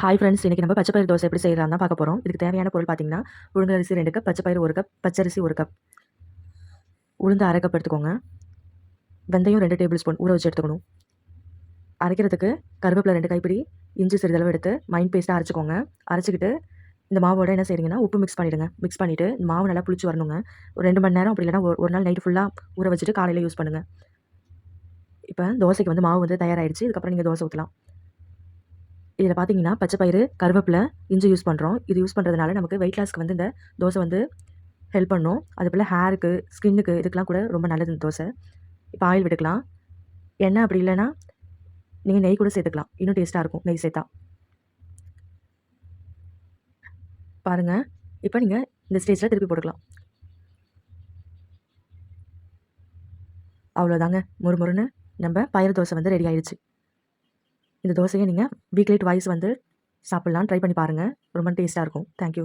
Hi friends இன்றைக்கி நம்ம பச்சை தோசை எப்படி செய்யலாம் தான் பார்க்க போகிறோம் இதுக்கு தேவையான பொருள் பார்த்தீங்கன்னா உளுந்து அரிசி ரெண்டு கப் பச்சை பயிறு ஒரு கப் பச்சரிசி ஒரு கப் உளுந்து அரை கப் எடுத்துக்கோங்க. வெந்தயம் ரெண்டு டேபிள் ஸ்பூன் ஊற வச்சு எடுத்துக்கணும். அரைக்கிறதுக்கு கருவேப்பிலை ரெண்டு கைப்பிடி இஞ்சி சிறிதளவு எடுத்து மைண்ட் பேஸ்ட்டாக அரைச்சிக்கோங்க. அரைச்சிக்கிட்டு இந்த மாவோட என்ன செய்கிறீங்கன்னா உப்பு மிக்ஸ் பண்ணிவிடுங்க மிக்ஸ் பண்ணிவிட்டு இந்த மாவு நல்லா புளிச்சு வரணுங்க. ஒரு ரெண்டு மணி நேரம் அப்படி இல்லைன்னா ஒரு ஒரு நாள் நைட்டு ஃபுல்லாக ஊற வச்சுட்டு காலையில் யூஸ் பண்ணுங்கள் இப்போ தோசைக்கு வந்து மாவு வந்து தயாராகிடுச்சு இதுக்கப்புறம் நீங்கள் தோசை ஊற்றலாம் இதில் பார்த்தீங்கன்னா பச்சை பயிறு கருவேப்பிலை இஞ்சி யூஸ் பண்ணுறோம் இது யூஸ் பண்ணுறதுனால நமக்கு வெயிட் லாஸ்க்கு வந்து இந்த தோசை வந்து ஹெல்ப் பண்ணும். அது போல் ஹேருக்கு ஸ்கின்னுக்கு இதுக்கெலாம் கூட ரொம்ப நல்லது இந்த தோசை. இப்போ ஆயில் விட்டுக்கலாம். எண்ணெய் அப்படி இல்லைன்னா நீங்கள் நெய் கூட சேர்த்துக்கலாம். இன்னும் டேஸ்ட்டாக இருக்கும் நெய் சேர்த்தா. பாருங்கள் இப்போ நீங்கள் இந்த ஸ்டேஜில் திருப்பி போட்டுக்கலாம். அவ்வளோதாங்க முறுமுறுன்னு நம்ம பயிறு தோசை வந்து ரெடி ஆயிடுச்சு. இந்த தோசையை நீங்கள் வீக்லி டுவைஸ் வந்து சாப்பிட்லாம். ட்ரை பண்ணி பாருங்கள் ரொம்ப டேஸ்ட்டாக இருக்கும். தேங்க்யூ